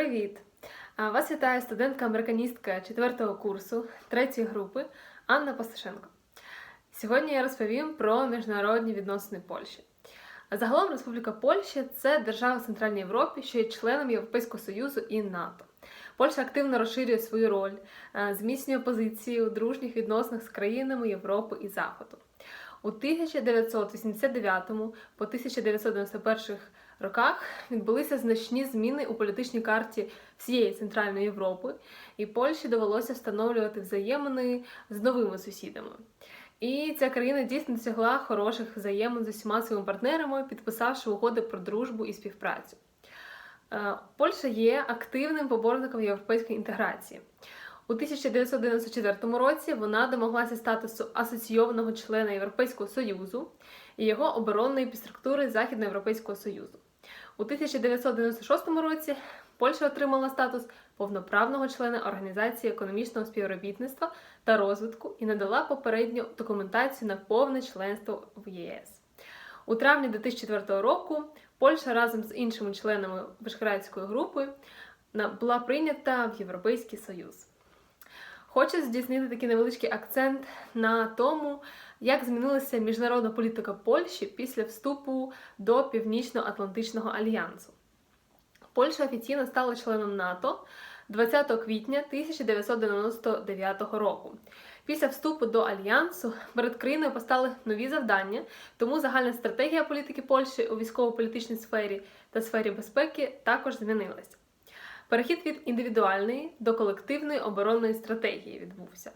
Привіт! Вас вітає студентка-американістка 4 курсу 3 групи Анна Пасташенко. Сьогодні я розповім про міжнародні відносини Польщі. Загалом Республіка Польща це держава в Центральній Європі, що є членом Європейського Союзу і НАТО. Польща активно розширює свою роль, е, зміцнює позиції у дружніх відносинах з країнами Європи і Заходу. У 1989 по 1991 роках відбулися значні зміни у політичній карті всієї Центральної Європи, і Польщі довелося встановлювати взаємини з новими сусідами. І ця країна дійсно досягла хороших взаємин з усіма своїми партнерами, підписавши угоди про дружбу і співпрацю. Е, Польща є активним поборником європейської інтеграції. У 1994 році вона домоглася статусу асоційованого члена Європейського Союзу і його оборонної підструктури Західноєвропейського Союзу. У 1996 році Польща отримала статус повноправного члена Організації економічного співробітництва та розвитку і надала попередню документацію на повне членство в ЄС. У травні 2004 року Польща разом з іншими членами Вишградської групи була прийнята в Європейський Союз. Хочу здійснити такий невеличкий акцент на тому, як змінилася міжнародна політика Польщі після вступу до Північно-Атлантичного альянсу. Польща офіційно стала членом НАТО 20 квітня 1999 року. Після вступу до альянсу перед країною постали нові завдання, тому загальна стратегія політики Польщі у військово-політичній сфері та сфері безпеки також змінилася. Перехід від індивідуальної до колективної оборонної стратегії відбувся.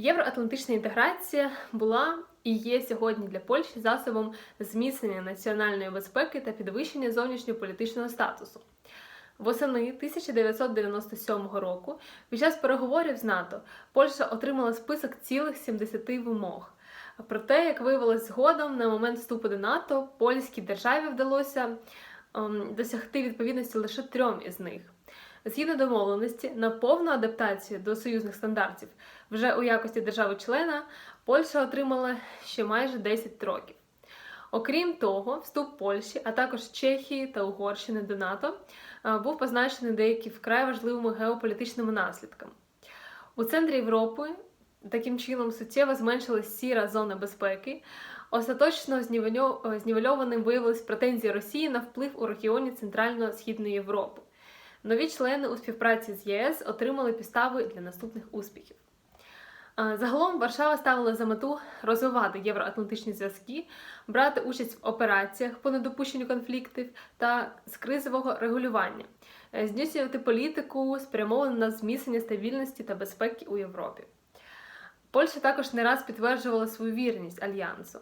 Євроатлантична інтеграція була і є сьогодні для Польщі засобом зміцнення національної безпеки та підвищення зовнішньополітичного статусу. Восени 1997 року під час переговорів з НАТО Польща отримала список цілих 70 вимог. Проте, як виявилось згодом, на момент вступу до НАТО польській державі вдалося ем, досягти відповідності лише трьом із них. Згідно домовленості, на повну адаптацію до союзних стандартів вже у якості держави-члена Польща отримала ще майже 10 років. Окрім того, вступ Польщі, а також Чехії та Угорщини до НАТО е, був позначений деякі вкрай важливими геополітичними наслідками. У центрі Європи таким чином суттєво зменшилась сіра зона безпеки. Остаточно е, знівельованим виявились претензії Росії на вплив у регіоні Центрально-Східної Європи. Нові члени у співпраці з ЄС отримали підстави для наступних успіхів. Загалом Варшава ставила за мету розвивати євроатлантичні зв'язки, брати участь в операціях по недопущенню конфліктів та з кризового регулювання, е, здійснювати політику, спрямовану на зміцнення стабільності та безпеки у Європі. Польща також не раз підтверджувала свою вірність альянсу.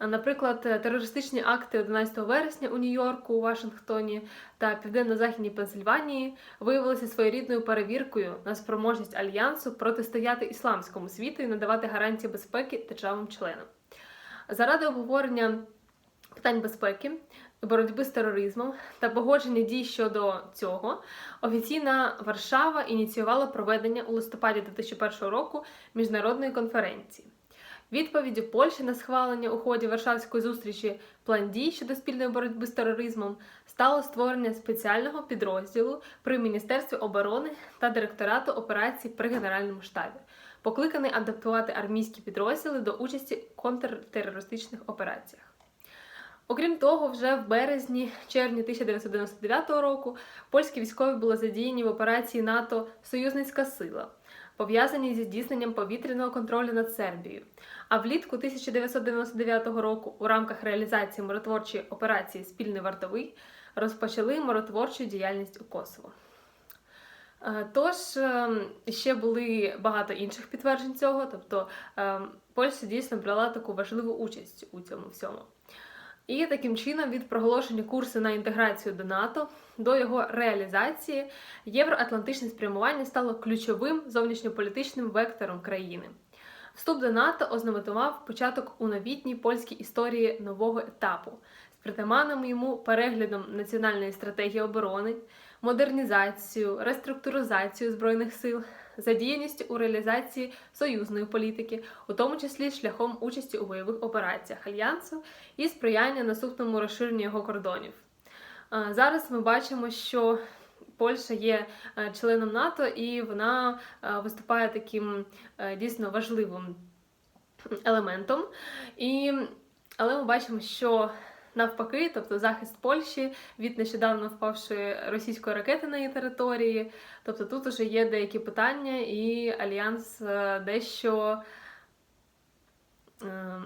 Наприклад, е, терористичні акти 11 вересня у Нью-Йорку, Вашингтоні та Південно-Західній Пенсильванії виявилися своєрідною перевіркою на спроможність альянсу протистояти ісламському світу і надавати гарантії безпеки державам-членам. Заради обговорення питань безпеки, боротьби з тероризмом та погодження дій щодо цього, офіційна Варшава ініціювала проведення у листопаді 2001 року міжнародної конференції. Відповіддю Польщі на схвалення у ході Варшавської зустрічі план дій щодо спільної боротьби з тероризмом стало створення спеціального підрозділу при Міністерстві оборони та директорату операцій при Генеральному штабі, покликаний адаптувати армійські підрозділи до участі в контртерористичних операціях. Окрім того, вже в березні-червні 1999 року польські військові були задіяні в операції НАТО Союзницька сила, пов'язані зі здійсненням повітряного контролю над Сербією. А влітку 1999 року, у рамках реалізації миротворчої операції Спільний вартовий розпочали миротворчу діяльність у Косово. Е, Тож ем, ще були багато інших підтверджень цього, тобто ем, Польща дійсно брала таку важливу участь у цьому всьому. І таким чином, від проголошення курсу на інтеграцію до НАТО до його реалізації, євроатлантичне спрямування стало ключовим зовнішньополітичним вектором країни. Вступ до НАТО ознаменував початок у новітній польській історії нового етапу з притаманним йому переглядом національної стратегії оборони, модернізацію, реструктуризацію збройних сил, задіяністю у реалізації союзної політики, у тому числі шляхом участі у бойових операціях альянсу і сприяння наступному розширенню його кордонів. Зараз ми бачимо, що Польща є е, членом НАТО і вона е, виступає таким е, дійсно важливим елементом. І, але ми бачимо, що навпаки, тобто захист Польщі від нещодавно впавшої російської ракети на її території. Тобто тут уже є деякі питання, і альянс е, дещо е,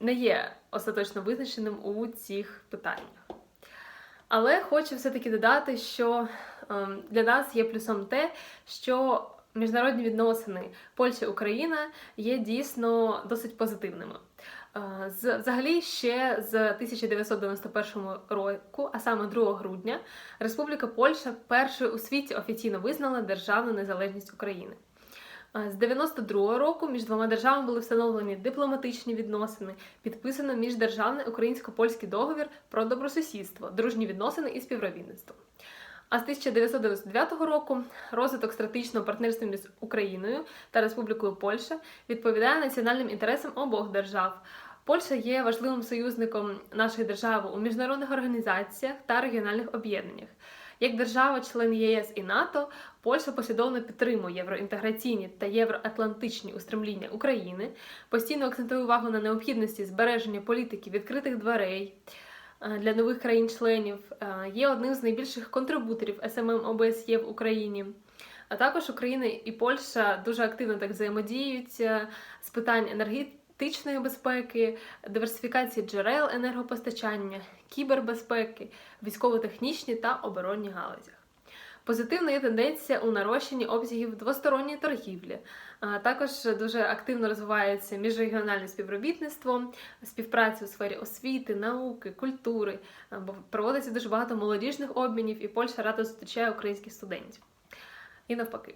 не є остаточно визначеним у цих питаннях. Але хочу все-таки додати, що е, для нас є плюсом те, що міжнародні відносини Польща-Україна є дійсно досить позитивними. Е, Взагалі, ще з 1991 року, а саме 2 грудня, Республіка Польща першою у світі офіційно визнала державну незалежність України. Е, З 92 року між двома державами були встановлені дипломатичні відносини, підписано міждержавний українсько-польський договір про добросусідство, дружні відносини і співробітництво. А з 1999 року розвиток стратегічного партнерства між Україною та Республікою Польща відповідає національним інтересам обох держав. Польща є важливим союзником нашої держави у міжнародних організаціях та регіональних об'єднаннях. Як держава-член ЄС і НАТО, Польща послідовно підтримує євроінтеграційні та євроатлантичні устремління України, постійно акцентує увагу на необхідності збереження політики відкритих дверей для нових країн-членів, є одним з найбільших контрибуторів СММ ОБСЄ в Україні. А також Україна і Польща дуже активно так взаємодіють е, з питань енергетичної безпеки, диверсифікації джерел енергопостачання, кібербезпеки, військово-технічні та оборонні галузях. Позитивна є тенденція у нарощенні обсягів двосторонньої торгівлі. Також дуже активно розвивається міжрегіональне співробітництво, співпраця у сфері освіти, науки, культури. Бо проводиться дуже багато молодіжних обмінів, і Польща радо зустрічає українських студентів. І навпаки.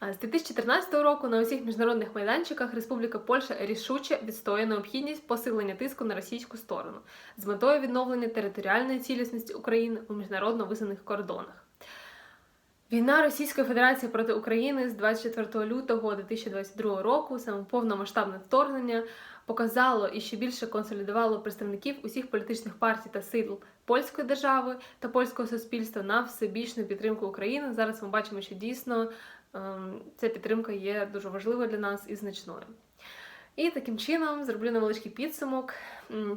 З 2014 року на усіх міжнародних майданчиках Республіка Польща рішуче відстоює необхідність посилення тиску на російську сторону з метою відновлення територіальної цілісності України у міжнародно визнаних кордонах. Війна Російської Федерації проти України з 24 лютого 2022 року, саме повномасштабне вторгнення, показало і ще більше консолідувало представників усіх політичних партій та сил польської держави та польського суспільства на всебічну підтримку України. Зараз ми бачимо, що дійсно ем, ця підтримка є дуже важливою для нас і значною. І таким чином зроблю невеличкий підсумок.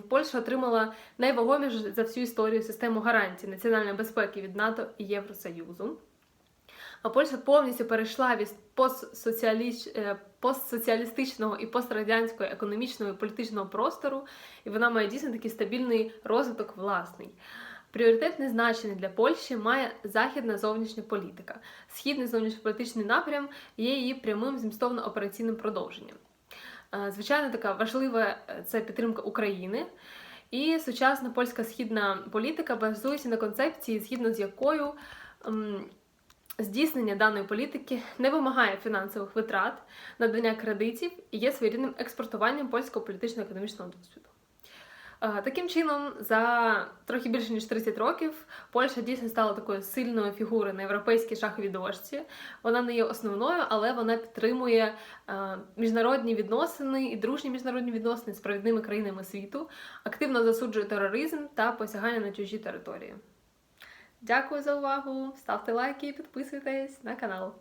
Польща отримала найвагомішу за всю історію систему гарантій національної безпеки від НАТО і Євросоюзу. А Польща повністю перейшла від постсоціаліч... е, постсоціалістичного і пострадянського економічного і політичного простору, і вона має дійсно такий стабільний розвиток власний. Пріоритетне значення для Польщі має західна зовнішня політика. Східний зовнішньополітичний напрям є її прямим змістовно-операційним продовженням. Е, Звичайно, така важлива е, це підтримка України. І сучасна польська східна політика базується на концепції, згідно з якою здійснення даної політики не вимагає фінансових витрат, надання кредитів і є своєрідним експортуванням польського політично-економічного досвіду. Е, Таким чином, за трохи більше ніж 30 років Польща дійсно стала такою сильною фігурою на європейській шаховій дошці. Вона не є основною, але вона підтримує е, міжнародні відносини і дружні міжнародні відносини з провідними країнами світу, активно засуджує тероризм та посягання на чужі території. Дякую за увагу! Ставте лайки і підписуйтесь на канал.